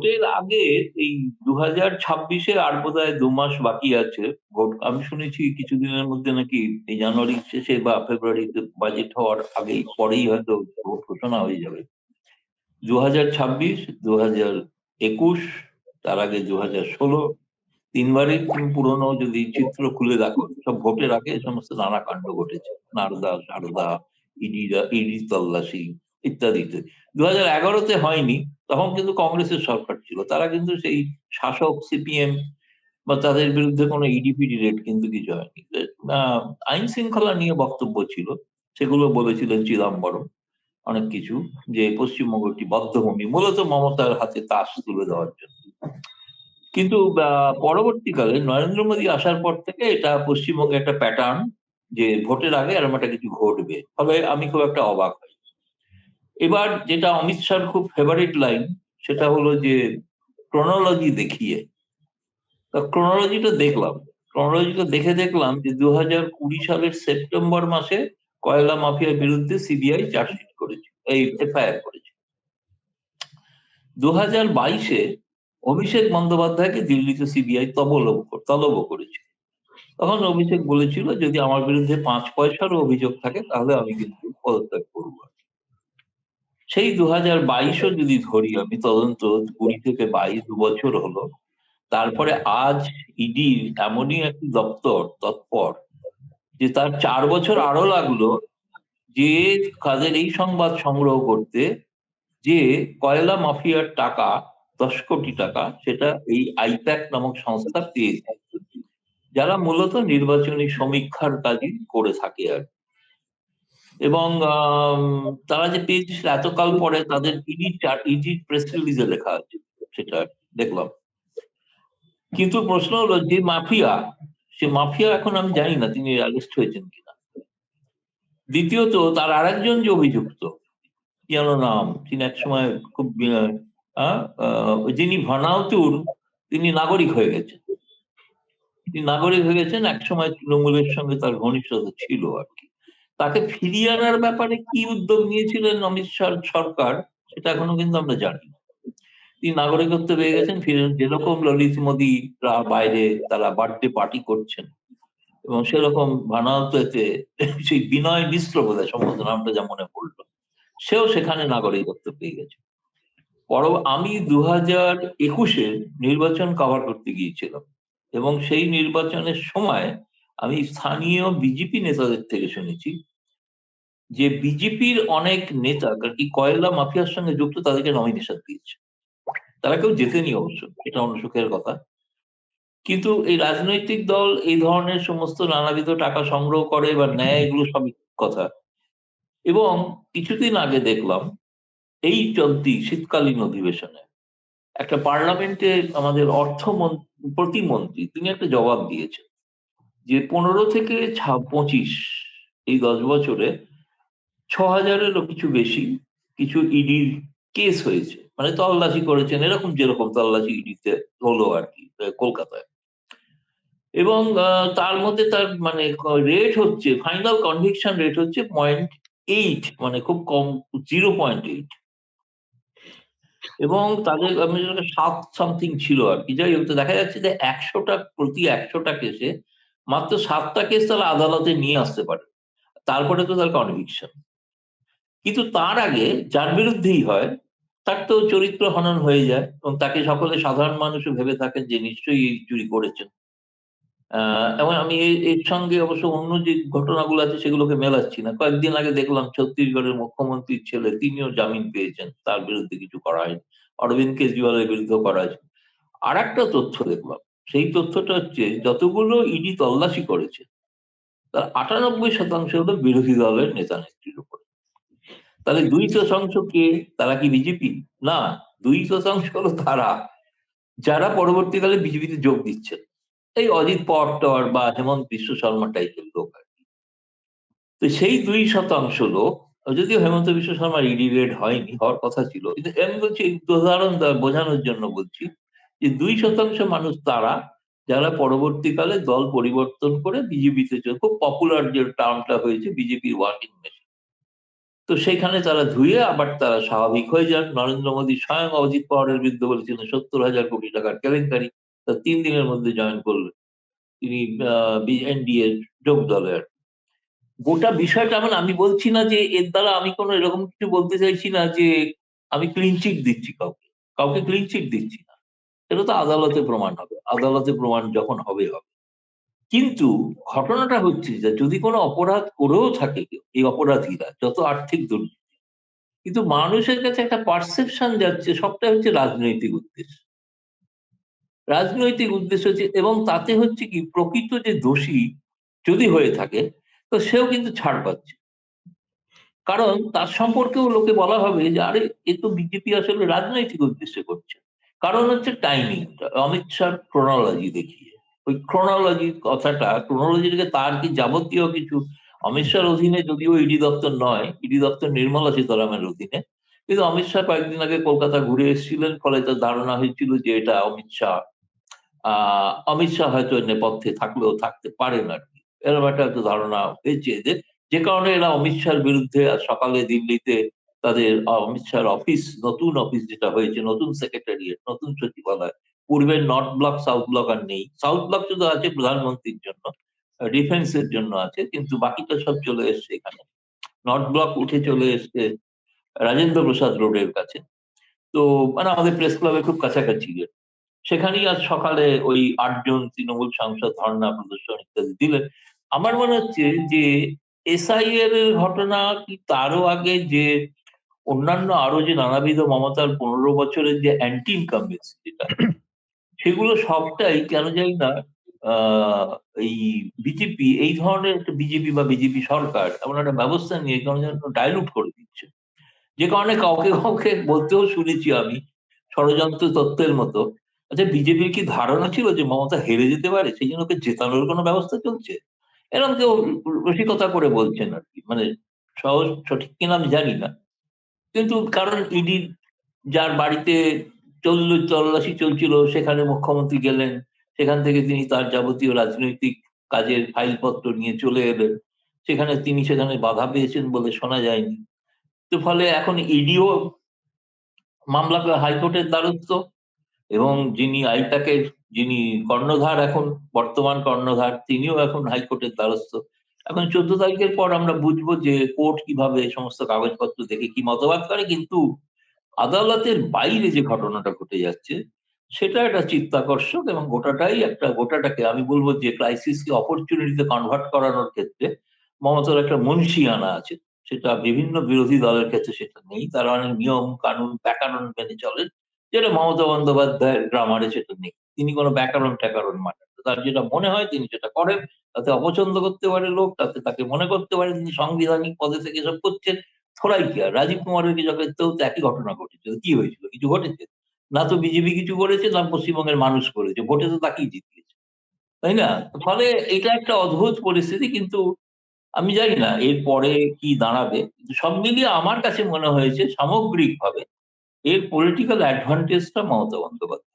ভোটের আগে এই দু হাজার ছাব্বিশে আর বোধহয় দু মাস বাকি আছে, ভোট আমি শুনেছি কিছুদিনের মধ্যে নাকি এই জানুয়ারি শেষে বা ফেব্রুয়ারিতে বাজেট হওয়ার আগেই, পরেই হয়তো ভোট ঘোষণা হয়ে যাবে। দু হাজার ছাব্বিশ দু হাজার একুশ, তার আগে দু হাজার ষোলো, তিনবারই পুরনো যদি চিত্র খুলে দেখো, সব ভোটের আগে সমস্ত নানা কাণ্ড ঘটেছে। নারদা, সারদা, ইডিরা ইডি তল্লাশি ইত্যাদি ইত্যাদি দু হাজার এগারোতে হয়নি তখন কিন্তু কংগ্রেসের সরকার ছিল। তারা কিন্তু সেই শাসক সিপিএম বা তাদের বিরুদ্ধে কোনো ইডিপিডি রেট কিন্তু কিছু হয়নি। আইন শৃঙ্খলা নিয়ে বক্তব্য ছিল। সেগুলো বলেছিলেন চিদম্বরম। অনেক কিছু যে পশ্চিমবঙ্গ একটি বদ্ধভূমি, মূলত মমতার হাতে তাস তুলে দেওয়ার জন্য। কিন্তু পরবর্তীকালে নরেন্দ্র মোদী আসার পর থেকে এটা পশ্চিমবঙ্গে একটা প্যাটার্ন যে ভোটের আগে এরকম একটা কিছু ঘটবে। ফলে আমি খুব একটা অবাক হই। এবার যেটা অমিত শাহর খুব ফেভারিট লাইন সেটা হলো যে ক্রোনোলজি দেখিয়ে। তা ক্রোনোলজিটা দেখলাম। ক্রোনোলজিটা দেখে দেখলাম যে দু হাজার কুড়ি সালের সেপ্টেম্বর মাসে কয়লা মাফিয়ার বিরুদ্ধে সিবিআই চার্জশিট করেছে, এই এফআইআর করেছে। দু হাজার বাইশে অভিষেক বন্দ্যোপাধ্যায়কে দিল্লিতে সিবিআই তবলব তলব করেছে। তখন অভিষেক বলেছিল, যদি আমার বিরুদ্ধে পাঁচ পয়সারও অভিযোগ থাকে, তাহলে আমি কিন্তু পদত্যাগ করব। সেই দু হাজার বাইশও যদি ধরি, আমি তদন্ত কুড়ি থেকে বাইশ বছর হলো, তারপরে আজ ইডি এমনই একটি দপ্তর তৎপর যে তার চার বছর আরও লাগল যে কাদের এই সংবাদ সংগ্রহ করতে যে কয়লা মাফিয়ার টাকা, দশ কোটি টাকা, সেটা এই আইপ্যাক নামক সংস্থা পেয়েছে, যারা মূলত নির্বাচনী সমীক্ষার কাজই করে থাকে আর। এবং তারা যে পেয়েছে সেটা এতকাল পরে তাদের ইডি ইডি প্রেস রিলিজে লেখা আছে সেটা দেখলাম। কিন্তু প্রশ্ন হলো যে মাফিয়া সে মাফিয়া এখন আমি জানি না তিনি অ্যারেস্ট হয়েছেন কিনা। দ্বিতীয়ত তার আরেকজন যে অভিযুক্ত কি যেন নাম তিনি একসময় খুব আহ, আহ, যিনি ভানাউতুর তিনি নাগরিক হয়ে গেছেন। তিনি নাগরিক হয়ে গেছেন একসময় তৃণমূলের সঙ্গে তার ঘনিষ্ঠতা ছিল আর কি। তাকে ফিরিয়ে আনার ব্যাপারে কি উদ্যোগ নিয়েছিলেন অমিত শাহ সরকার, সেটা এখনও কিন্তু আমরা জানি না। তিনি নাগরিকত্ব পেয়ে গেছেন, ফিরে যেরকম ললিত মোদীরা বাইরে তারা বার্থডে পার্টি করছেন, এবং সেরকম ভানালতে সেই বিনয় মিশ্র বোধ হয় সম্ভবত নামটা যা মনে পড়ল, সেও সেখানে নাগরিকত্ব পেয়ে গেছে। পর আমি দু হাজার একুশে নির্বাচন কভার করতে গিয়েছিলাম, এবং সেই নির্বাচনের সময় আমি স্থানীয় বিজেপি নেতাদের থেকে শুনেছি যে বিজেপির অনেক নেতা কি কয়লা মাফিয়ার সঙ্গে যুক্ত তাদেরকে নমিনেশন দিয়েছে। তারা কেউ জেতেনি অবশ্য, এটা অন্য সুখের কথা। কিন্তু এই রাজনৈতিক দল এই ধরনের সমস্ত নানাবিধ টাকা সংগ্রহ করে বা নেয়, এগুলো সবই কথা। এবং কিছুদিন আগে দেখলাম, এই চলতি শীতকালীন অধিবেশনে একটা পার্লামেন্টে আমাদের অর্থ প্রতিমন্ত্রী, তিনি একটা জবাব দিয়েছেন যে পনেরো থেকে পঁচিশ এই দশ বছরে ছ হাজারেরও কিছু বেশি কিছু ইডির কেস হয়েছে। মানে তল্লাশি করেছেন, এরকম যেরকম তল্লাশি ইডিতে হলো আর কি কলকাতায়। এবং তার মধ্যে তার মানে রেট হচ্ছে ফাইনাল কনভিকশন রেট হচ্ছে পয়েন্ট এইট মানে খুব কম জিরো পয়েন্ট এইট এবং তাদের সাত সামথিং ছিল আর কি। যাই হোক দেখা যাচ্ছে যে একশোটা, প্রতি একশোটা কেসে মাত্র সাতটা কেস তারা আদালতে নিয়ে আসতে পারে। তারপরে তো তার কনভিকশন কিন্তু তার আগে যার বিরুদ্ধেই হয়, তার তো চরিত্র হনন হয়ে যায় এবং তাকে সকলে সাধারণ মানুষও ভেবে থাকেন যে নিশ্চয়ই এই চুরি করেছেন। এবং আমি এর সঙ্গে অবশ্য অন্য যে ঘটনাগুলো আছে সেগুলোকে মেলাচ্ছি না। কয়েকদিন আগে দেখলাম ছত্তিশগড়ের মুখ্যমন্ত্রীর ছেলে, তিনিও জামিন পেয়েছেন। তার বিরুদ্ধে কিছু করা হয়নি। অরবিন্দ কেজরিওয়ালের বিরুদ্ধে করা হয়েছে। আর একটা তথ্য দেখলাম। সেই তথ্যটা হচ্ছে যতগুলো ইডি তল্লাশি করেছে, তার আটানব্বই শতাংশ হলো বিরোধী দলের নেতা নেত্রীর উপর। তাহলে দুই শতাংশ কে? তারা কি বিজেপি? না, দুই শতাংশ হলো তারা। যারা পরবর্তীকালে বিজেপিতে যোগ দিচ্ছেন এই অজিত পট্টর বা হেমন্ত বিশ্ব শর্মা টাইপের লোক আর কি। তো সেই দুই শতাংশ লোক, যদিও হেমন্ত বিশ্ব শর্মার ইডি রেড হয়নি, হওয়ার কথা ছিল। কিন্তু আমি বলছি, উদাহরণ বোঝানোর জন্য বলছি যে দুই শতাংশ মানুষ তারা, যারা পরবর্তীকালে দল পরিবর্তন করে বিজেপিতে খুব পপুলার যে টার্মটা হয়েছে, বিজেপির ওয়ার্কিং মেশিন তো সেখানে তারা ধুয়ে আবার তারা স্বাভাবিক হয়ে যান। নরেন্দ্র মোদী স্বয়ং অজিত পাওয়ারের বিরুদ্ধে বলেছিলেন সত্তর হাজার কোটি টাকার কেলেঙ্কারি, তা তিন দিনের মধ্যে জয়েন করলেন। তিনি এনডিএ যোগ দলে আর। গোটা বিষয়টা মানে আমি বলছি না যে এর দ্বারা আমি কোনো এরকম কিছু বলতে চাইছি না যে আমি ক্লিনচিট দিচ্ছি কাউকে। কাউকে ক্লিনচিট দিচ্ছি না। এটা তো আদালতে প্রমাণ হবে। আদালতে প্রমাণ যখন হবে হবে। কিন্তু ঘটনাটা হচ্ছে যে, যদি কোনো অপরাধ করেও থাকে এই অপরাধীরা, যত আর্থিক দুর্নীতি, কিন্তু মানুষের কাছে একটা পারসেপশন যাচ্ছে, সবটাই হচ্ছে রাজনৈতিক উদ্দেশ্য। রাজনৈতিক উদ্দেশ্য হচ্ছে, এবং তাতে হচ্ছে কি, প্রকৃত যে দোষী যদি হয়ে থাকে, তো সেও কিন্তু ছাড় পাচ্ছে। কারণ তার সম্পর্কেও লোকে বলা হবে যে, আরে, এ তো বিজেপি আসলে রাজনৈতিক উদ্দেশ্যে করছে। কারণ হচ্ছে টাইমিং অমিত শাহ ক্রোনোলজি দেখিয়ে। ওই ক্রোনোলজি কথাটা ক্রোনোলজিটাকে তার কি যাবতীয় কিছু? অমিত শাহর অধীনে যদিও ইডি দপ্তর নয় ইডি দপ্তর নির্মলা সীতারামের অধীনে, কিন্তু অমিত শাহ কয়েকদিন আগে কলকাতা ঘুরে এসেছিলেন, ফলে তার ধারণা হয়েছিল যে এটা অমিত শাহ। আহ, অমিত শাহ হয়তো নেপথ্যে থাকলেও থাকতে পারেন আর কি। এরকম একটা হয়তো ধারণা হয়েছে যে যে কারণে এরা অমিত শাহর বিরুদ্ধে সকালে দিল্লিতে তাদের, অমিত শাহর অফিস, নতুন অফিস যেটা হয়েছে, নতুন সেক্রেটারিয়েট নতুন সচিবালয় পূর্বের নর্থ ব্লক সাউথ ব্লক আর নেই। সাউথ ব্লক শুধু আছে প্রধানমন্ত্রীর জন্য ডিফেন্সের জন্য আছে, কিন্তু বাকিটা সব চলে এসছে এখানে। নর্থ ব্লক উঠে চলে এসছে রাজেন্দ্র প্রসাদ রোডের কাছে। তো মানে আমাদের প্রেস ক্লাবের খুব কাছাকাছি সেখানেই আজ সকালে ওই আটজন তৃণমূল সাংসদ ধর্ণা, প্রদর্শন ইত্যাদি দিলেন। আমার মনে হচ্ছে যে এসআইএর ঘটনা কি তারও আগে যে অন্যান্য আরও যে নানাবিধ মমতার পনেরো বছরের যে অ্যান্টি ইনকামবেন্সি যেটা সেগুলো সবটাই কেন জানি না এই বিজেপি এই ধরনের একটা বিজেপি বা বিজেপি সরকার এমন একটা ব্যবস্থা নিয়ে কেন যেন ডাইলুট করে দিচ্ছে। যে কারণে কাউকে কাউকে বলতেও শুনেছি আমি, ষড়যন্ত্র তত্ত্বের মতো। আচ্ছা বিজেপির কি ধারণা ছিল যে মমতা হেরে যেতে পারে? সেই জন্য ওকে জেতানোর কোনো ব্যবস্থা চলছে? এরকম কেউ রসিকতা করে বলছেন আর কি। মানে সহজ, সঠিক কিনা আমি জানি না। কিন্তু কারণ ইডি যার বাড়িতে চলল, তল্লাশি চলছিল, সেখানে মুখ্যমন্ত্রী গেলেন। সেখান থেকে তিনি তার যাবতীয় রাজনৈতিক কাজের ফাইলপত্র নিয়ে চলে এলেন। সেখানে তিনি সেখানে বাধা পেয়েছেন বলে শোনা যায়নি। তো ফলে এখন ইডিও মামলা হাইকোর্টের দ্বারস্থ এবং যিনি আইটাকের যিনি কর্ণধার এখন, বর্তমান কর্ণধার, তিনিও এখন হাইকোর্টের দ্বারস্থ। এখন চোদ্দ তারিখের পর আমরা বুঝব যে কোর্ট কীভাবে সমস্ত কাগজপত্র দেখে কি মতবাদ করে, কিন্তু আদালতের বাইরে যে ঘটনাটা ঘটে যাচ্ছে, সেটা একটা চিত্তাকর্ষক এবং গোটাটাই একটা, গোটাটাকে আমি বলব যে ক্রাইসিসকে অপরচুনিটিতে কনভার্ট করানোর ক্ষেত্রে মমতার একটা মুন্সিয়ানা আছে। সেটা বিভিন্ন বিরোধী দলের ক্ষেত্রে সেটা নেই। তারা অনেক নিয়ম, কানুন, ব্যাকরণ মেনে চলেন। যেটা মমতা বন্দ্যোপাধ্যায়ের গ্রামারে সেটা নেই। তিনি কোনো ব্যাকরণ, ট্যাকরণ মানেন তার যেটা মনে হয় তিনি সেটা করেন। তাতে অপছন্দ করতে পারে লোক, তাতে তাকে মনে করতে পারে তিনি সাংবিধানিক পদে থেকে এসব করছেন। থোড়াই কি আর রাজীব কুমারের ক্ষেত্রেও তো একই ঘটনা ঘটেছে। কি হয়েছিল? কিছু ঘটেছে? না তো বিজেপি কিছু করেছে, না পশ্চিমবঙ্গের মানুষ করেছে। ভোটে তো তাকেই জিতিয়েছে তাই না? ফলে এটা একটা অদ্ভুত পরিস্থিতি, কিন্তু আমি জানি না এর পরে কি দাঁড়াবে। সব মিলিয়ে আমার কাছে মনে হয়েছে সামগ্রিকভাবে এর পলিটিক্যাল অ্যাডভান্টেজটা মমতা বন্দ্যোপাধ্যায়